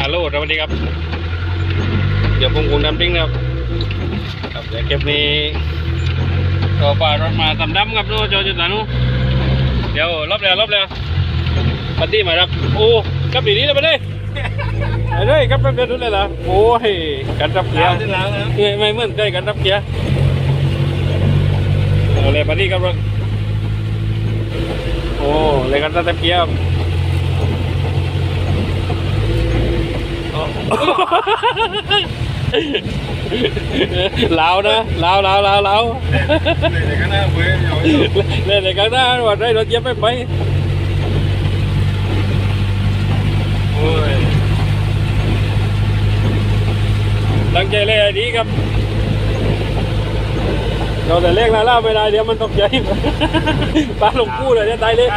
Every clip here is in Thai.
ฮัลโหลสวัสดีครับ เดี๋ยวผมคงนำปิ้งนะครับครับเดี๋ยวเก็บนี้ก็ป่ารถมาตำดำครับนู้นจอจุดหนนู้นเดี๋ยวรอบแล้วรอบแล้วปฏิมาครับ โอ้กับดีนี้เลยไปเลยไปเลยกลับแป๊บเดียวนู้นเลยเหรอโอ้ยกันรับเกียร์ไม่เหมือนใกล้กันรับเกียร์เอาเลยปฏิครับรถโอ้เลยกันรับเกียร์ครับ ลาวนะลาวลาวลาวลาวเด็กๆก็น่าเบื่ออยู่เล่นในกลางหน้าว่าได้รถเย็บไม่ไปโอ้ยตั้งใจเล่นดีครับ เราแต่เล่นลาล่าไม่ได้เดี๋ยวมันตกใจปลาลงกู้เลยเนี่ยตายเลย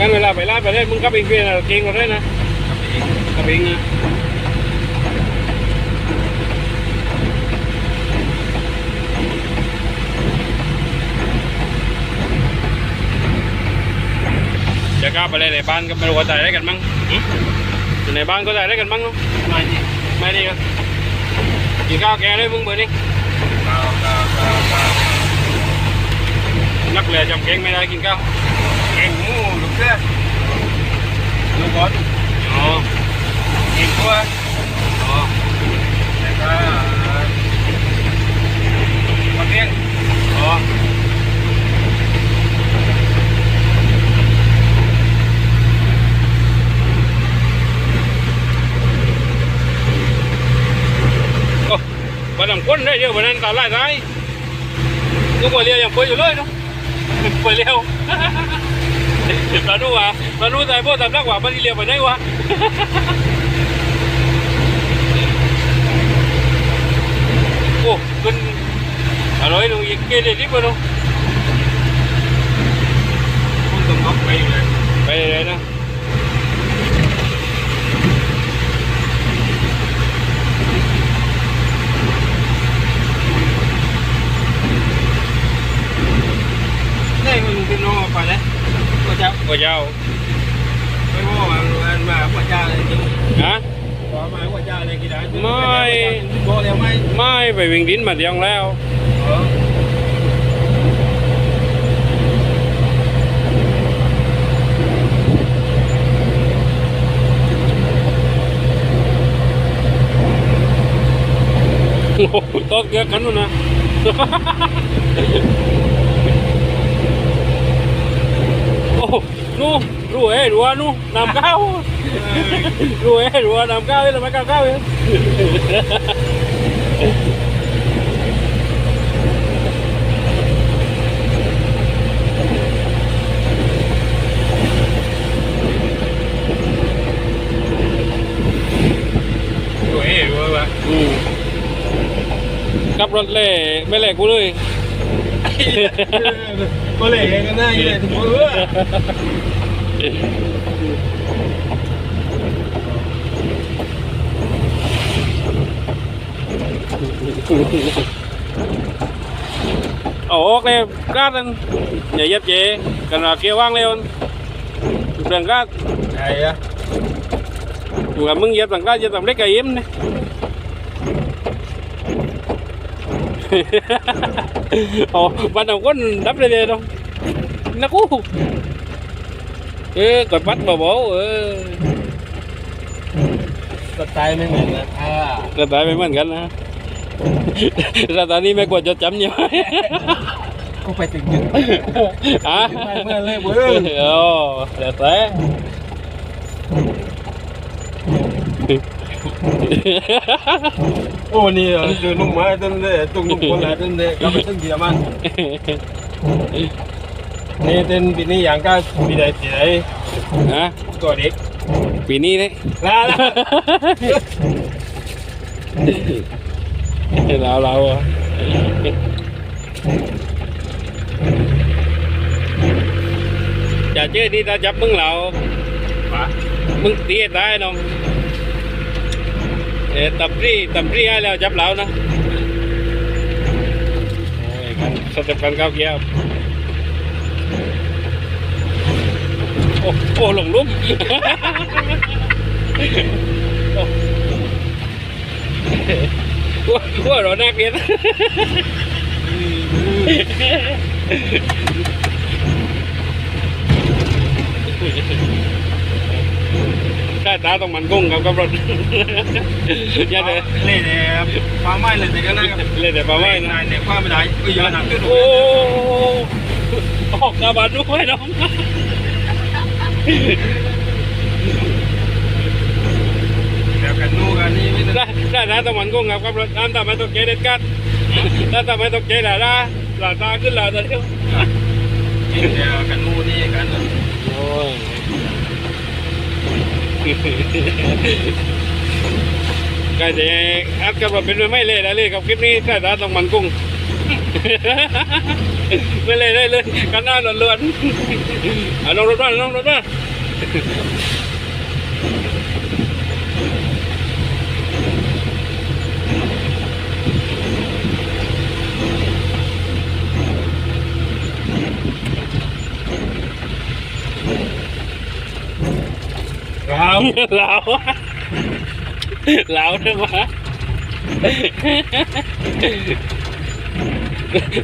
อ่าได้แล้วกันเวลาไปลาดไปเล่นมึงก็ไปเกลียนเก่งกว่าได้นะกับเองนะจะกล้าไปเล่นในบ้านก็ไม่รู้ว่าตายได้กันมั้งอยู่ในบ้านก็ตายได้กันมั้งเนาะไมาดิไม่ดีครับกินข้าวแกได้มึงเบอร์นี้ก้าวก้าวก้าวนักเรือจำเก่งไม่ได้กินข้าว หมูลูกเสือลูกบอลอ๋อเก่งตัวอ๋อแล้วก็มาเลี้ยงอ๋ อโอ้วันนั้นคนได้เดียววันนั้นตาไล่ไล่ลูกบอลเรียยังเปิดอยู่เลยเนาะเปิดเร็วตาดูว่าตาดูใจพ่อตามรักว่ามันเรียวไปไหนวะโอ้ขึ้นอร่อยลงนี้เกลียดิบเนาะ คุณต้องเอาไปเลย ไปเลยนะ นี่มึงเป็นน้องไปเลยพ่อเจ้า ก็ยาว ไม่ว่ามันมาพ่อเจ้าเลยจริง ฮะ ขอมาพ่อเจ้าเลยกี่ได้ ไม่ บอกแล้วไม่ ไม่ไปวิ่งดินมาเดียงแล้วเออโอ้โหตอกเยอะกันนู่นนะโอ้นู่รู้เอ้รู้ว่านู่นำข้าวรู้เอ้รู้ว่านำข้าวแล้วไม่ข้าวข้าวเอง รวยรวยวะ อืมขับ รถเล่ไม่เล่กูเลยก็เลยกันได้เลยถึงมือเอาออกเลยกล้าดันอย่าเย็บเจกันเกี่ยวว่างเร็วเรื่องกล้าไอ้อะอยู่กับมึงเย็บต่างกล้าเย็บต่างเล็กไก่ยิ้มเนี่ย บเลยเลย đâu nó cú ê cột bắt bà bố ê สไตล์ไม่เหมือนกันอ่า ra tại mấy mình cảnh hả ra tại đi mấy quần cho chấm nhiều กูไปถึงยึด hả Mấy mươi lên bữa. ồ đẹp thế โอ้นี่เจอนุ่มไม้ต้นเลยตุ้งนุ่มคนละต้นเลยก็ไปต้นเดียวมันนี่เต้นปีนี้อย่างก็ปีใดปีใด hả ตัวเด็กปีนี้ đấy ลาละ lão lão à อย่าเจอนี่ถ้าจับมึงเรามึงตีให้ตายน้อง เอตับรีตับรีให้แล้วจับเรานะโอ้ยกันสเต็ปกันก้าวเกียร์โอ้โอ้หลงลุ่มโอ้ว่าว่าเราหน้าเกลียด ได้ตาต้องมันกุ้งครับกับรถอย่าเลยเล่เนี่ยฟ้าไม้เลยแต่ก็น่าเล่นแต่ปลาไม้นะนายเนี่ยฟ้าไม่ได้ก็ยอหนักขึ้นโอ้ออกกระบาดด้วยน้องแบบกันนู่กันนี่ไม่ได้ได้ได้ตาต้องมันกุ้งครับกับรถน้ำตาไม่ตกใจเด็ดกัดน้ำตาไม่ตกใจหล่ะล่ะหล่าตาขึ้นหล่าตาเดียวกินเดียวกันนู่นี่กันโอ้ย ก็จะอัดกับเราเป็นไม่เล่ได้เลยกับคลิปนี้ถ้าตาต้องมันกุ้งไม่เละได้เลยกันหน้าล้วนๆอะลงรถบ้านลงรถบ้าน ครับเหลาเหลาใช่ไหม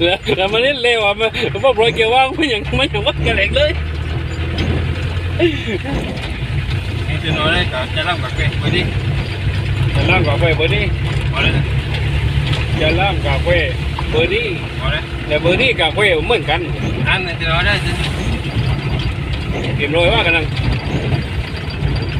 แล้วแล้วมันเล่นเร็วอะมันพวกโรยเกียวว่างมันอย่างมันอย่างว่ากระเหลกเลยนี่จะนอนได้กับจะร่างกับเกไปดิจะล่ามกาแฟเบอร์ดี้พอเลยจะล่ามกาแฟเบอร์ดี้พอเลยแต่เบอร์ดี้กาแฟเหมือนกันอันนี้จะนอนได้สิเก็บโรยว่ากันนังเดี๋ยวว่ามึงได้ไปแล้วเกมไม่ไม่ก็มึงอยู่บ้านนะเดี๋ยวไอ้เลยนำนำคุณจริงจิตเดี๋ยวเดี๋ยวรักเคยว่าอยว่ากูคุณคุณนนี่ง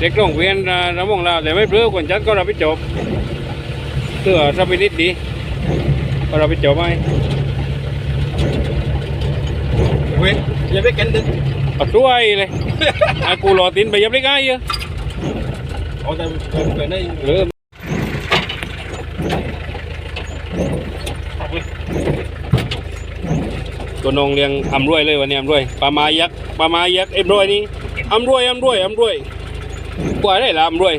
เด็กโรงเรียนระมงเราแต่ไม่เปลือคนจัดก็เราไปจบเพื่อเราไปนิดดีก็เราไปจบไหมเว้ยอย่าไปกันดึกเอาช่วยเลยไอ้กูรอตินไปยับเล็กไอ้เยอะเอาแต่ไปได้เออตัวน้องเลี้ยงอำรวยเลยวันนี้อำรวยปลามายักษ์ปลามายักษ์เอ็มรวยนี่อำรวยอำรวยอำรวย กว่าได้ละอำรวย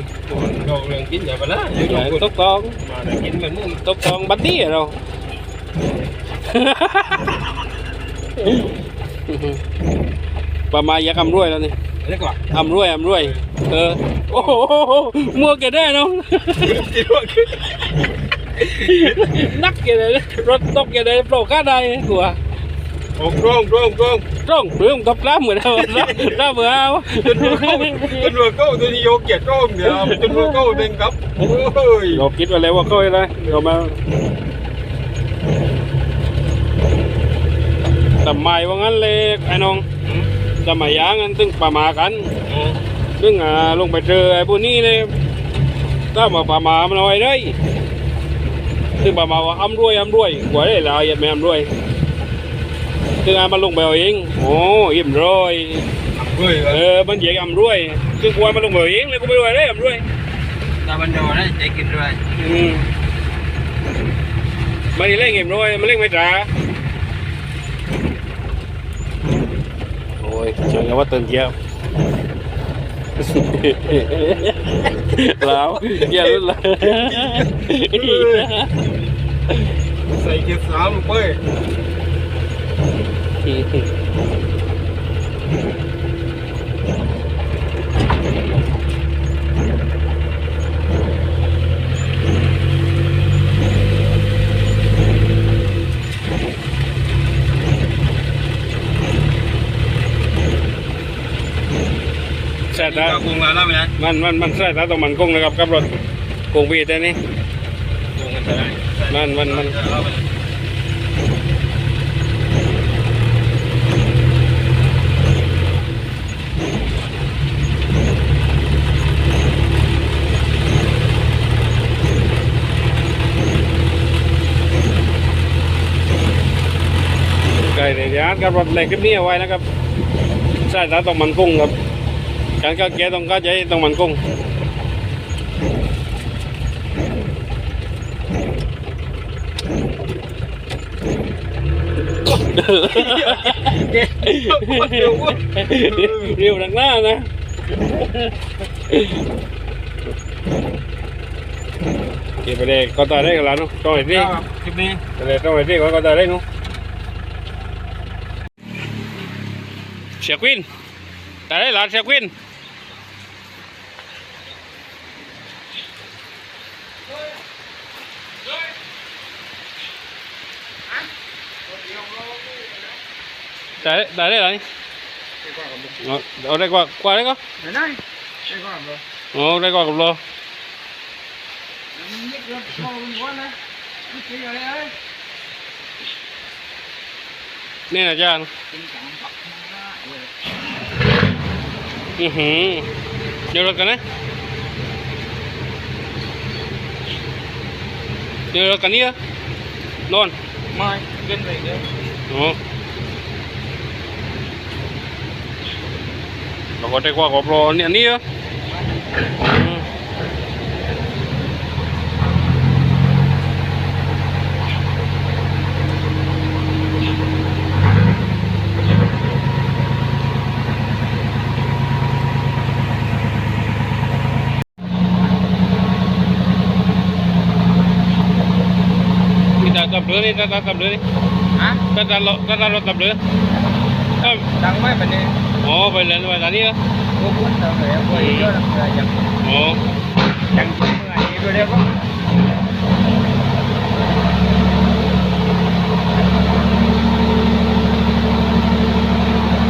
เราเรื่องกินอย่าไปนะอยู่ไหนตรงตกทองมาแต่กินกันมึงตกทองบัดดี้อะเราปลามายักษ์อำรวยแล้วนี่เรียกว่าอำรวยอำรวย เออ โอ้โหมัวแกได้น้องนักแกได้รถตกแกได้โปรก้าได้กลัว โอ้กล้องกล้องกล้องร้องเรื่องกับล้าเหมือนเราล้าเบื่อเอาจนวัวเข้าจนวัวเข้าตัวนี้โยกเกียรติกล้องเดี๋ยวจนวัวเข้าเด้งครับโอ้ยเราคิดไว้แล้วว่าค่อยเลยเดี๋ยวมาทำไมว่างั้นเลยไอ้น้องทำไมยางกันตึงประมากันซึ่งอ่าลงไปเจอไอ้พวกนี้เลยถ้ามาป่าหมามันเอาไว้ได้ซึ่งป่าหมาว่าอ้ำรวยอ้ำรวยกว่าได้ลายยัดไม่อ้ำรวย ซึ่งอ่ามันลงไปเอาเอง โอ้อิ่มรอยเฮ้ยเออมันเหยียกอ้ำรวย ซึ่งกลัวมันลงไปเอาเองเลยกูไม่รวยได้อ้ำรวยตาบันโดได้ใจกินด้วยอืมมันนี่เล่นเกมรวยมันเล่นไม่จ๋าโอ้ยเจอกันว่าเติมเที่ยวแล้วอย่าลุ้นเลยใส่เกียร์สามเป้ ยใช่ตาก็คงมาแล้วไหมนะมันมันมันใช่ตาต้องมันกุ้งนะครับกับรถกุ้งวีแต่นี่คงกันจะได้มันมันมัน เดกับรถแรงคลิปนี้เอาไว้นะครับใช่ตาต้องมันกุ้งครับการเข้าแก้ต้องเข้าใจต้องมันกุ้งเร็วเว้ยเรียวดังหน้านะเก็บไปเลยก็ตายได้กันแล้วเนาะต้องไอ้ที่คลิปนี้ไปเลยต้องไอ้ที่ก็ตายได้เนาะ เสียควินตายได้หลานเสียควินตายได้ตายได้หลานเอาเอาได้กว่ากว่าได้ก็ไหนไหนไอ้ก่อนเลยเอาได้กว่ากับโลนี่เกิดมองมันก่อนนะนี่กินอะไรเอ้ยนี่นะอาจารย์กิน สามปักนะเว้ยอือหือเดี๋ยวรถกันนะเดี๋ยวรถกันนี่เหรอนอน ไม่กินไปเดี๋ยว อ๋อเราก็ได้กว่ากับรอเนี่ยนี่เหรออืมนี่ตาตับเรือ นี่ตาตาตับเรือนี่ฮะตาตาเราตาตาเราตับเรือดังไหมปันนี้อ๋อไปเรียนไปตอนนี้เหรอกูพูดต่เลยว่าเยอะนะยังอ๋อยังเมื่อไหร่ไปเดี๋ยวก็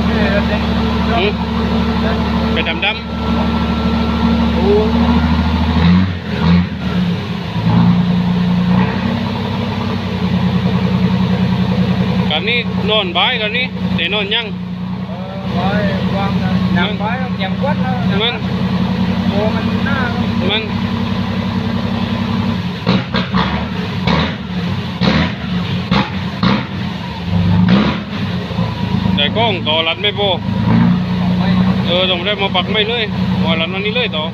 นี่รถเด็กอืมไปดำดำ กันนี้นอนบ่ายกันนี้แต่นอนยังไปวางนำไปยังวัดแล้วมันโอ้มันหน้ามันแต่กล้องต่อรัดไม่โปไม่เออต้องได้มาปักไม่เลยพอรัดวันนี้เลยต่อ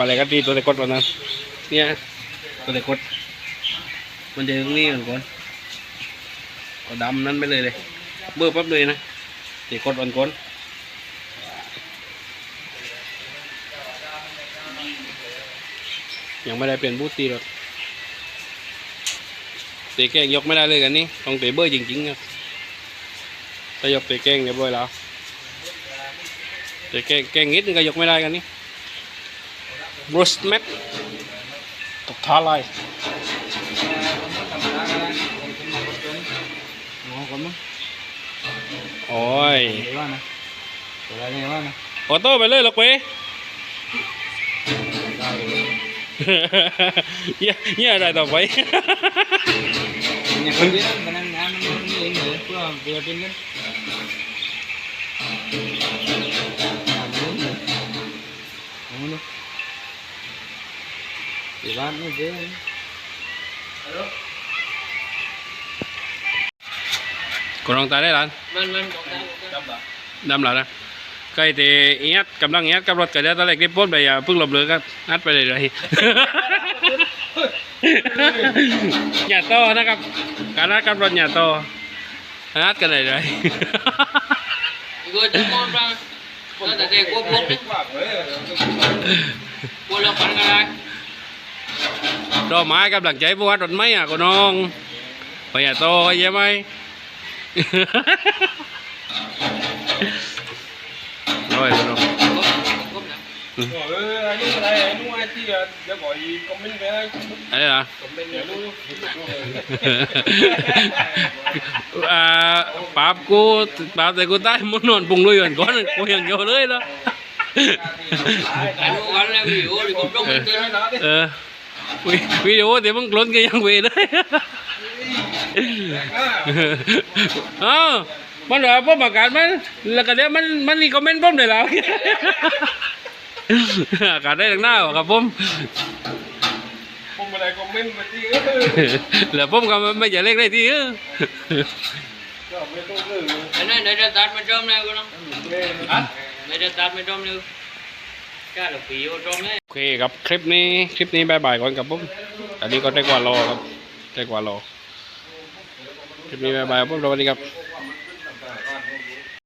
อย่าบาอะไรกันดีตัวแต่กดก่อนนะเนี่ยตัวแต่กด มันจะตรงนี้ก่อนก่อนเอาดำนั้นไปเลยเลยเบื่อปั๊บเลยนะเดี๋ยวกดอ่อนก่อนยังไม่ได้เปลี่ยนบูตตีหรอกเตะแกล้งยกไม่ได้เลยกันนี่ต้องเตะเบอร์จริงๆครับถ้ายกเตะแกล้งเรียบร้อยแล้วเตะแกล้งแกล้งนิดนึงก็ยกไม่ได้กันนี่ บรูซแมทตกท่าลายโอ้คน เดี๋ยวบ้านนี่เด้อกดลองตายได้หลานมันมันดำหลานนะใกล้ตีเอียดกำลังเอียดกับรถกระเดียตอนแรกรีบพ้นไปอย่าเพิ่งหลบเลยครับนัดไปเลยเลยอย่าโตนะครับ การนัดกับรถอย่าโตนัดกันเลยเลย Gue cuma bang, lo tadi gue blok nih, gue lo kan kan, ร อไม้กำลังใจพวกรถไม่อะก็น้องไปอย่าโตใช่ไหม rồi rồi rồi gue bilang, เอออันนี้อะไรไอ้นู่นไอ้ที่เดี๋ยวบอกอีคอมเมนต์ไปให้ đấy là คอมเมนต์เดี๋ยวรู้ à, bạp cô bạp thì cô tay muốn nón bùng nuôi gần con cô hiện nhiều đấy đó ไอ้ลูกกันแล้ววิวดิผมต้องไปเตือนนะเออ วิวิดีโอเดี๋ยวมึงล้นกันยังเวเลยเอ้ามันว่าผมอากาศมันแล้วก็เดี๋ยวมันมันรีคอมเมนต์ผมเลยแล้วอากาศได้ทั้งหน้าว่ะครับผมผมอะไรคอมเมนต์มาที่แล้วผมก็ไม่จะเล็กได้ที่เออก็ไม่ต้องเลยไอ้นั่นเดี๋ยวจะตัดมาจอมแล้วกูน้องเดี๋ยวจะตัดมาจอมเลยจ้าเดี๋ยวปีโอจอมเลย โอเคครับคลิปนี้คลิปนี้บายบายก่อนครับผมอันนี้ก็ได้กว่ารอครับได้กว่ารอคลิปนี้บายบายครับผมสวัสดีครับ